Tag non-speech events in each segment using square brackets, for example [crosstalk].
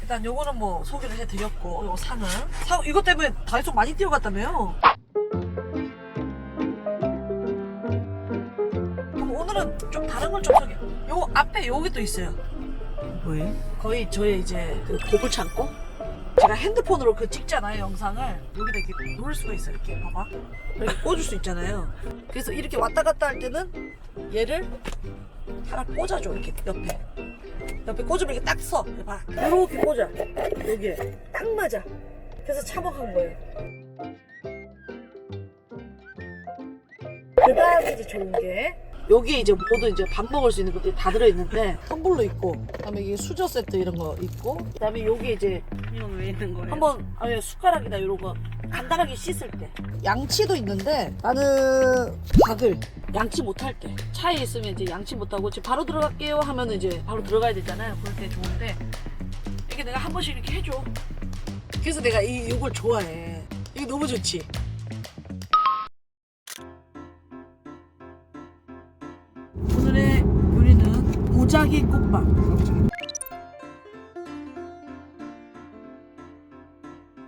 일단 요거는 뭐 소개를 해드렸고 요거 상은 상 이것 때문에 다이소 많이 뛰어갔다며요. 그럼 오늘은 좀 다른 걸 좀 소개 요 앞에 여기 또 있어요. 뭐예요? 거의 저의 이제 그 보물 창고 제가 핸드폰으로 그 찍잖아요 영상을. 여기다 이렇게 놓을 수가 있어요. 이렇게 봐봐. 이렇게 꽂을 수 있잖아요. 그래서 이렇게 왔다 갔다 할 때는 얘를 하나 꽂아줘 이렇게 옆에. 옆에 꽂으면 이렇게 딱서. 봐. 이렇게 꽂아. 여기에 딱 맞아. 그래서 참혹한 거예요. 그 다음에 이제 좋은 게 여기에 이제 모두 이제 밥 먹을 수 있는 것들이 다 들어있는데 텀블러 있고 그다음에 이게 수저 세트 이런 거 있고 그다음에 여기 이제 이건 왜 있는 거예요? 한번 아니 숟가락이나 이런 거 간단하게 씻을 때. 양치도 있는데 나는 박을 양치 못할 때 차에 있으면 이제 양치 못하고 지금 바로 들어갈게요 하면 이제 바로 들어가야 되잖아요. 그럴 때 좋은데 이게 내가 한 번씩 이렇게 해줘. 그래서 내가 이 이걸 좋아해. 이게 너무 좋지 보자기 꽃밥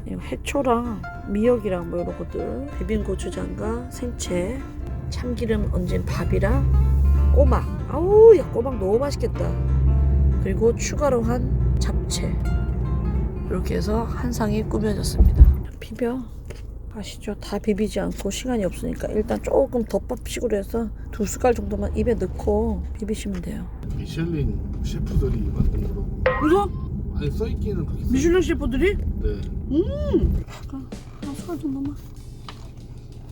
이 해초랑 미역이랑 뭐 이런 것들. 비빔 고추장과 생채 참기름 얹은 밥이랑 꼬막 아우 야 꼬막 너무 맛있겠다. 그리고 추가로 한 잡채. 이렇게 해서 한 상이 꾸며졌습니다. 비벼 아시죠? 다 비비지 않고 시간이 없으니까 일단 조금 덮밥식으로 해서 두 숟갈 정도만 입에 넣고 비비시면 돼요. 미슐린 셰프들이 만든 거라고. 이거 아니 써있기는 그렇게 써. 미슐랭 셰프들이? 네. 음! 한 숟갈 정도만.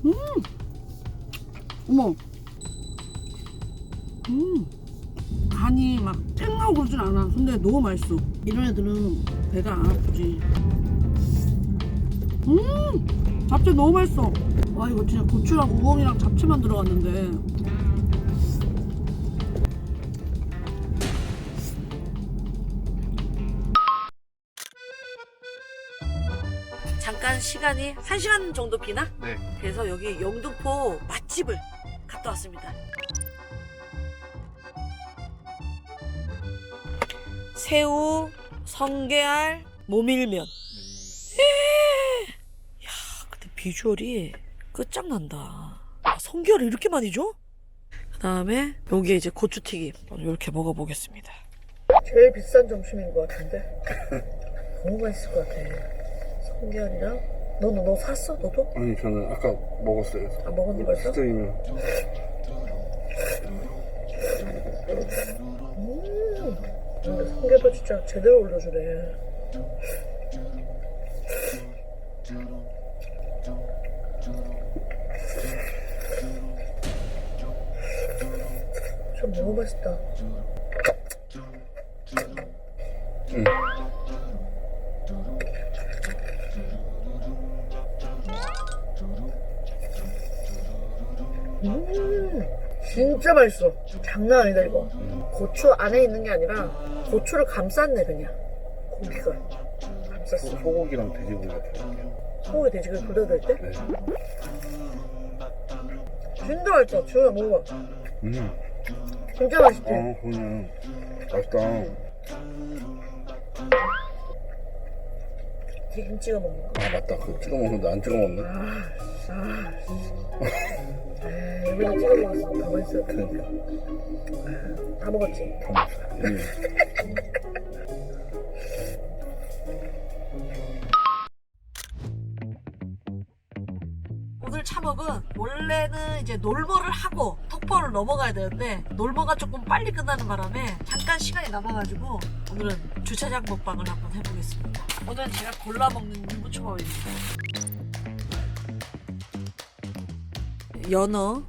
음! 어머! 음! 간이 막 쨍하고 그러진 않아. 근데 너무 맛있어. 이런 애들은 배가 안 아프지. 음 잡채 너무 맛있어 와 이거 진짜 고추랑 우엉이랑 잡채만 들어갔는데 잠깐 시간이 한 시간 정도 비나? 네. 그래서 여기 영등포 맛집을 갔다 왔습니다. 새우, 성게알, 모밀면. 비주얼이 끝장난다. 아, 성게알을 이렇게 많이 줘? 그 다음에 여기에 이제 고추튀김 이렇게 먹어보겠습니다. 제일 비싼 점심인 것 같은데 [laughs] 너무 맛있을 것 같아. 성게알이랑 너너 너 샀어 너도? 아니 저는 아까 먹었어요. 아 먹었니 벌써? 수정이면 음, 근데 성게도 진짜 제대로 올려주네. 너무 맛있다. 응. 음, 진짜 맛있어. 장난 아니다 이거. 고추 안에 있는 게 아니라 고추를 감쌌네 그냥. 고기가 감쌌어. 소고기랑 돼지고기 같아요. 소고기 돼지고기 불려들 때? 네. 진짜 맛있어. 지훈아 먹어봐. 음. 진짜 맛있지? 아 그러네. 맛있다. 김 찍어 먹는 거. 아 맞다. 그거 찍어 먹는데 안 찍어 먹네. 아, 아. 에이, 여기다 찍어 먹었어. 더 맛있어. 그러니까 다 먹었지? 다 먹었어요. 음. 오늘 참업은 원래는 이제 놀머를 하고 톡포를 넘어가야 되는데 놀머가 조금 빨리 끝나는 바람에 잠깐 시간이 남아가지고 오늘은 주차장 먹방을 한번 해보겠습니다. 오늘 제가 골라 먹는 유부초밥입니다. 연어,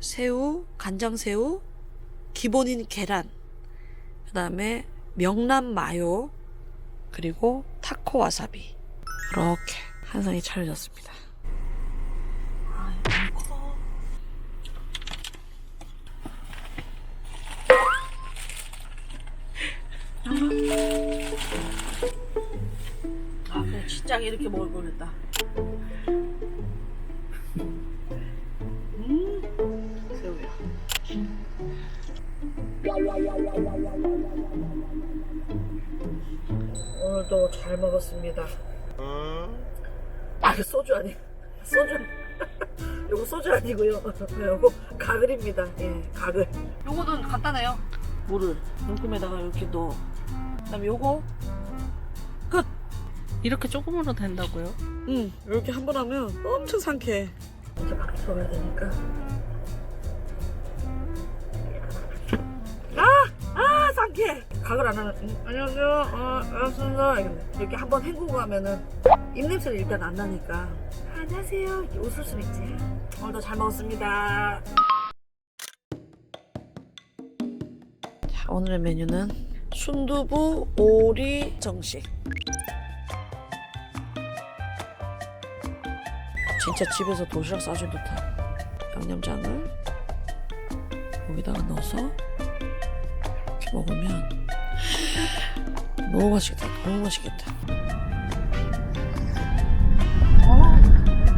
새우, 간장새우, 기본인 계란, 그 다음에 명란 마요, 그리고 타코 와사비 이렇게 한 상이 차려졌습니다. 곱창 이렇게 먹을 걸 했다. 음, 오늘도 잘 먹었습니다. 아, 소주 아니, 소주. [laughs] 요거 소주 아니고요. 네, 요거 가글입니다. 예, 가글. 요거는 간단해요. 물을 눈금에다가 이렇게 넣어. 그다음에 요거 이렇게 조금으로 된다고요? 응, 이렇게 한 번 하면 엄청 상쾌해. 이제 막 들어가야 되니까. 아! 아, 상쾌해! 각을 안 하면, 음, 안녕하세요, 어. 이러면 이렇게 한 번 헹구고 하면은 입냄새를 일단 안 나니까. 안녕하세요. 이렇게 웃을 수 있지. 오늘도 잘 먹었습니다. 자, 오늘의 메뉴는 순두부 오리 정식. 진짜 집에서 도시락 싸준 듯한 양념장을 여기다가 넣어서 이렇게 먹으면 너무 맛있겠다. 너무 맛있겠다. 어,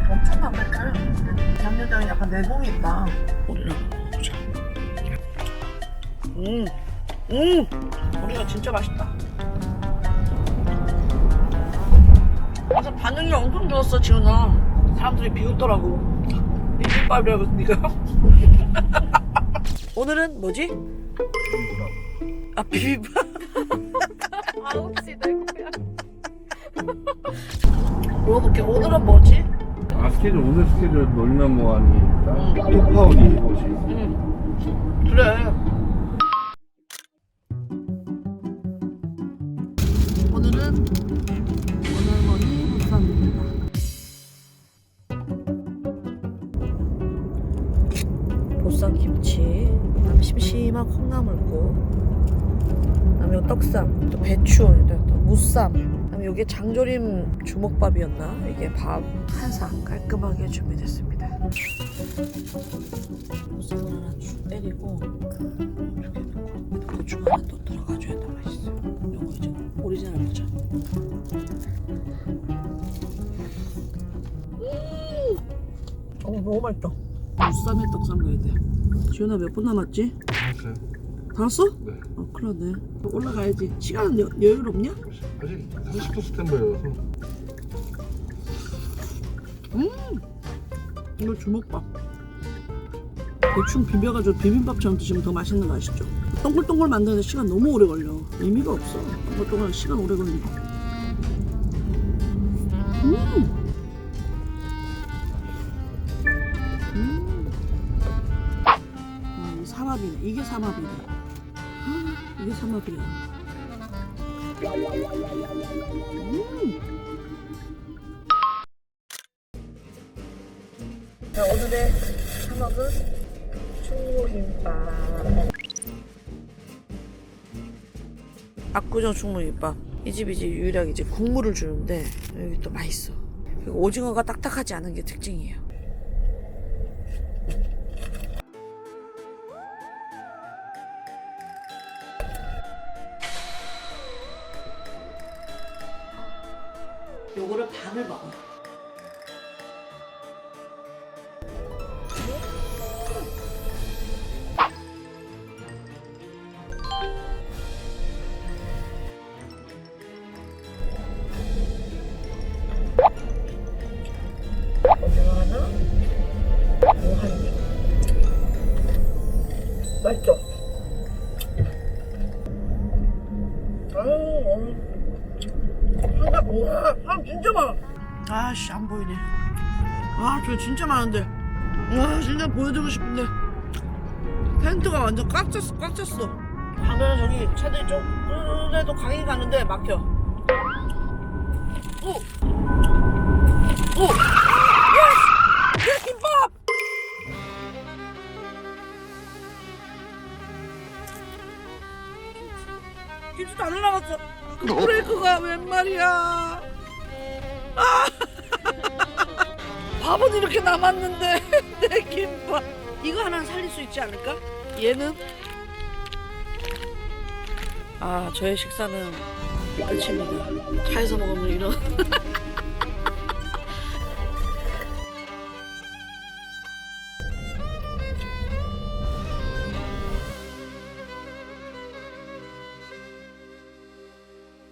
엄청난 색깔 양념장이 약간 내공이 있다. 우리랑 먹어보자. 음, 음, 우리가 진짜 맛있다. 그래서 반응이 엄청 좋았어 지훈아 사람들이 비웃더라고. 비빔밥이라고 니가? [laughs] 오늘은 뭐지? 아 비빔밥 아 혹시 내 거야? [laughs] 물어볼게. 오늘은 뭐지? 아 스케줄 오늘 스케줄 놀면 뭐하니? 톡파우디 뭐지? 응 그래 보쌈 김치 그다음 심심한 콩나물국 그다음에 요 떡쌈 또 배추 또 무쌈 그다음에 요게 장조림 주먹밥이었나? 이게 밥 한상 깔끔하게 준비됐습니다. 무쌈을 하나 쭉 때리고 이렇게 넣고 고추 하나 또 들어가줘야 더 맛있어 요거 이제 오리지널 버전. 어 너무 맛있다 무쌈에 떡쌈 가야 돼 지훈아 몇 분 남았지? 알았어요 다 왔어? 네. 어 큰일 났네. 올라가야지. 시간은 여, 여유롭냐? 아직 30분 스탠바이여서. 이거 주먹밥. 대충 비벼가지고 비빔밥처럼 드시면 더 맛있는 거 아시죠? 동글동글 만드는데 시간 너무 오래 걸려. 의미가 없어. 동글동글 시간 오래 걸리고 이게 삼합이네 아, 이게 삼합이야 음! 자, 오늘의 삼합은 충무김밥. 압구정 충무김밥. 이 집이 이제 유일하게 이제 국물을 주는데 여기 또 맛있어. 그리고 오징어가 딱딱하지 않은 게 특징이에요. 요거를 반을 먹어. 오징어 아씨, 안 보이네. 아, 저 진짜 많은데. 와, 진짜 보여드리고 싶은데. 텐트가 완전 꽉 찼어, 꽉 찼어. 방금 저기 차들이 좀, 그래도 강의 가는데 막혀. 오! 오! 내 김밥! 김치도 안 올라갔어. 그 브레이크가 웬 말이야. 아! 밥은 이렇게 남았는데 [laughs] 내 김밥. 이거 하나 살릴 수 있지 않을까? 얘는 아 저의 식사는 끝입니다. 차에서 먹으면 이런 [laughs]